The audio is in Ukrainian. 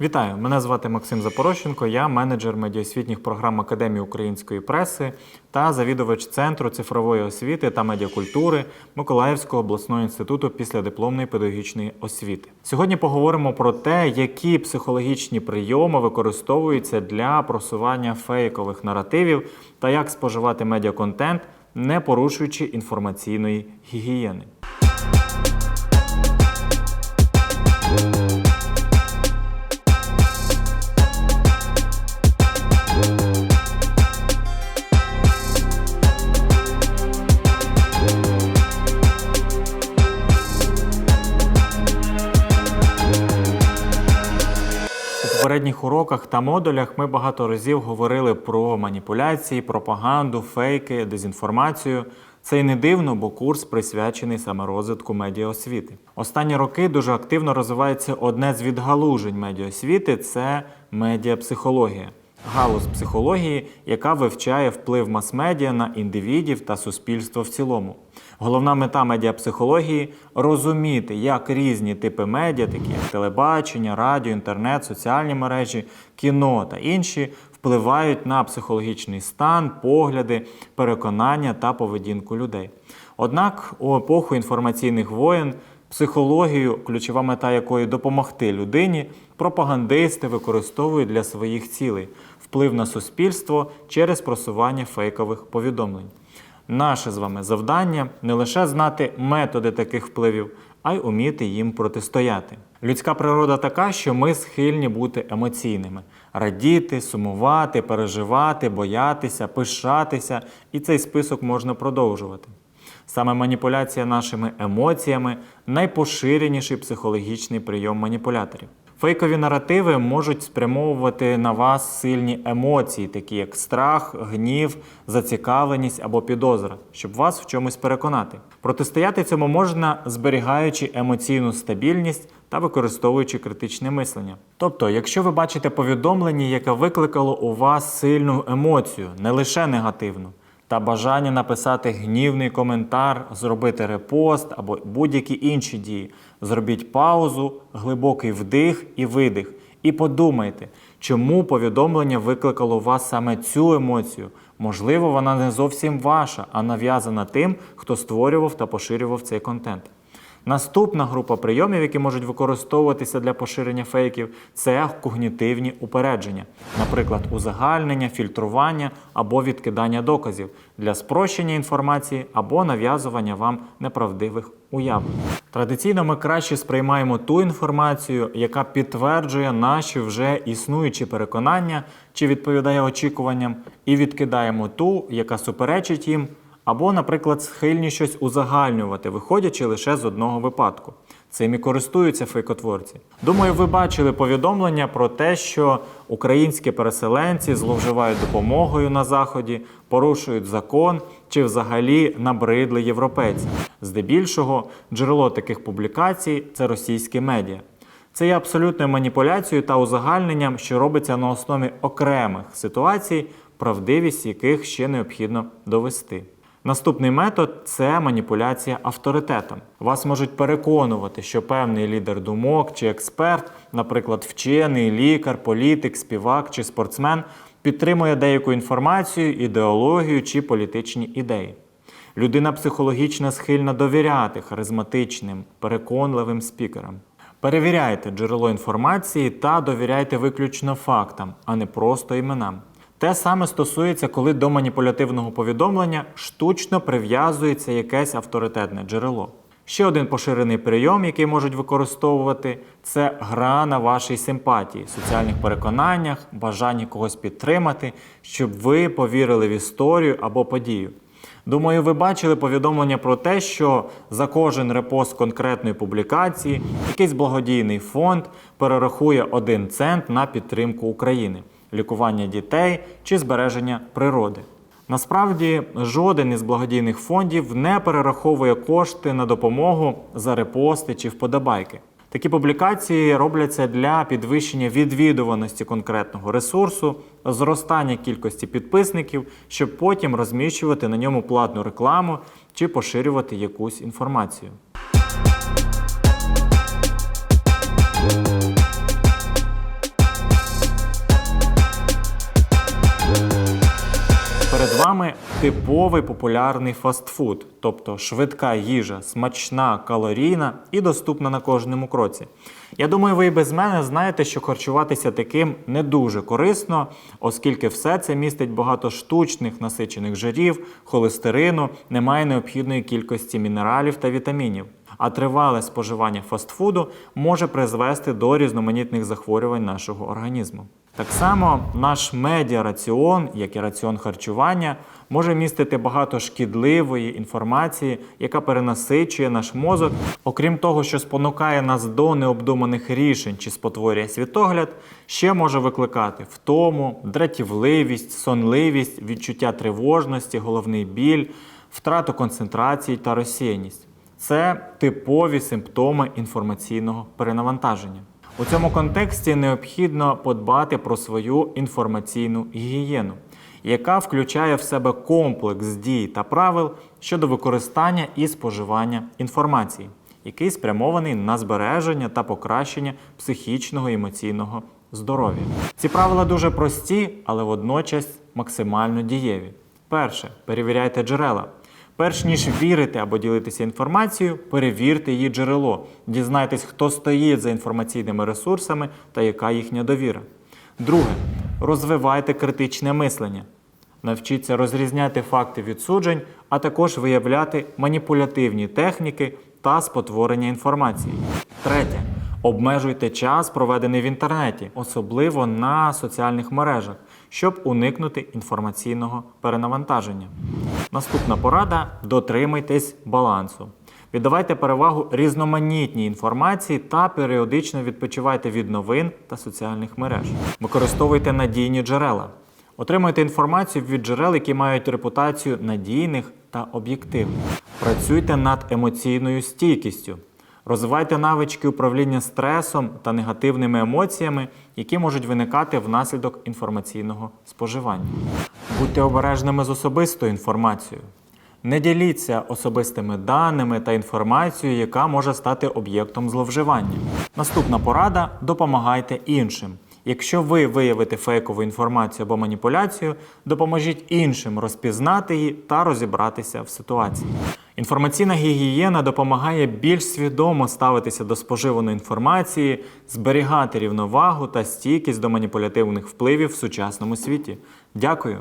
Вітаю! Мене звати Максим Запорощенко. Я менеджер медіаосвітніх програм Академії української преси та завідувач Центру цифрової освіти та медіакультури Миколаївського обласного інституту післядипломної педагогічної освіти. Сьогодні поговоримо про те, які психологічні прийоми використовуються для просування фейкових наративів та як споживати медіаконтент, не порушуючи інформаційної гігієни. Попередніх уроках та модулях ми багато разів говорили про маніпуляції, пропаганду, фейки, дезінформацію. Це й не дивно, бо курс присвячений саме розвитку медіаосвіти. Останні роки дуже активно розвивається одне з відгалужень медіаосвіти це медіапсихологія. Галузь психології, яка вивчає вплив мас-медіа на індивідів та суспільство в цілому. Головна мета медіапсихології розуміти, як різні типи медіа, такі як телебачення, радіо, інтернет, соціальні мережі, кіно та інші, впливають на психологічний стан, погляди, переконання та поведінку людей. Однак у епоху інформаційних воєн психологію, ключова мета якої допомогти людині, пропагандисти використовують для своїх цілей вплив на суспільство через просування фейкових повідомлень. Наше з вами завдання не лише знати методи таких впливів, а й уміти їм протистояти. Людська природа така, що ми схильні бути емоційними: радіти, сумувати, переживати, боятися, пишатися, і цей список можна продовжувати. Саме маніпуляція нашими емоціями найпоширеніший психологічний прийом маніпуляторів. Фейкові наративи можуть спрямовувати на вас сильні емоції, такі як страх, гнів, зацікавленість або підозра, щоб вас в чомусь переконати. Протистояти цьому можна, зберігаючи емоційну стабільність та використовуючи критичне мислення. Тобто, якщо ви бачите повідомлення, яке викликало у вас сильну емоцію, не лише негативну, та бажання написати гнівний коментар, зробити репост або будь-які інші дії. Зробіть паузу, глибокий вдих і видих. І подумайте, чому повідомлення викликало у вас саме цю емоцію. Можливо, вона не зовсім ваша, а нав'язана тим, хто створював та поширював цей контент. Наступна група прийомів, які можуть використовуватися для поширення фейків, це когнітивні упередження, наприклад, узагальнення, фільтрування або відкидання доказів для спрощення інформації або нав'язування вам неправдивих уявлень. Традиційно ми краще сприймаємо ту інформацію, яка підтверджує наші вже існуючі переконання чи відповідає очікуванням, і відкидаємо ту, яка суперечить їм. Або, наприклад, схильні щось узагальнювати, виходячи лише з одного випадку. Цим і користуються фейкотворці. Думаю, ви бачили повідомлення про те, що українські переселенці зловживають допомогою на заході, порушують закон чи взагалі набридли європейці. Здебільшого, джерело таких публікацій це російські медіа. Це є абсолютною маніпуляцією та узагальненням, що робиться на основі окремих ситуацій, правдивість яких ще необхідно довести. Наступний метод це маніпуляція авторитетом. Вас можуть переконувати, що певний лідер думок чи експерт, наприклад, вчений, лікар, політик, співак чи спортсмен, підтримує деяку інформацію, ідеологію чи політичні ідеї. Людина психологічно схильна довіряти харизматичним, переконливим спікерам. Перевіряйте джерело інформації та довіряйте виключно фактам, а не просто іменам. Те саме стосується, коли до маніпулятивного повідомлення штучно прив'язується якесь авторитетне джерело. Ще один поширений прийом, який можуть використовувати, це гра на вашій симпатії, соціальних переконаннях, бажанні когось підтримати, щоб ви повірили в історію або подію. Думаю, ви бачили повідомлення про те, що за кожен репост конкретної публікації якийсь благодійний фонд перерахує один цент на підтримку України, лікування дітей чи збереження природи. Насправді, жоден із благодійних фондів не перераховує кошти на допомогу за репости чи вподобайки. Такі публікації робляться для підвищення відвідуваності конкретного ресурсу, зростання кількості підписників, щоб потім розміщувати на ньому платну рекламу чи поширювати якусь інформацію. Вами типовий популярний фастфуд, тобто швидка їжа, смачна, калорійна і доступна на кожному кроці. Я думаю, ви і без мене знаєте, що харчуватися таким не дуже корисно, оскільки все це містить багато штучних насичених жирів, холестерину, немає необхідної кількості мінералів та вітамінів. А тривале споживання фастфуду може призвести до різноманітних захворювань нашого організму. Так само наш медіараціон, як і раціон харчування, може містити багато шкідливої інформації, яка перенасичує наш мозок. Окрім того, що спонукає нас до необдуманих рішень чи спотворює світогляд, ще може викликати втому, дратівливість, сонливість, відчуття тривожності, головний біль, втрату концентрації та розсіяність. Це типові симптоми інформаційного перенавантаження. У цьому контексті необхідно подбати про свою інформаційну гігієну, яка включає в себе комплекс дій та правил щодо використання і споживання інформації, який спрямований на збереження та покращення психічного і емоційного здоров'я. Ці правила дуже прості, але водночас максимально дієві. Перше, перевіряйте джерела. Перш ніж вірити або ділитися інформацією, перевірте її джерело. Дізнайтесь, хто стоїть за інформаційними ресурсами та яка їхня довіра. Друге, розвивайте критичне мислення. Навчіться розрізняти факти від суджень, а також виявляти маніпулятивні техніки та спотворення інформації. Третє. Обмежуйте час, проведений в інтернеті, особливо на соціальних мережах, щоб уникнути інформаційного перенавантаження. Наступна порада: дотримуйтесь балансу. Віддавайте перевагу різноманітній інформації та періодично відпочивайте від новин та соціальних мереж. Використовуйте надійні джерела. Отримуйте інформацію від джерел, які мають репутацію надійних та об'єктивних. Працюйте над емоційною стійкістю. Розвивайте навички управління стресом та негативними емоціями, які можуть виникати внаслідок інформаційного споживання. Будьте обережними з особистою інформацією. Не діліться особистими даними та інформацією, яка може стати об'єктом зловживання. Наступна порада допомагайте іншим. Якщо ви виявите фейкову інформацію або маніпуляцію, допоможіть іншим розпізнати її та розібратися в ситуації. Інформаційна гігієна допомагає більш свідомо ставитися до споживаної інформації, зберігати рівновагу та стійкість до маніпулятивних впливів в сучасному світі. Дякую!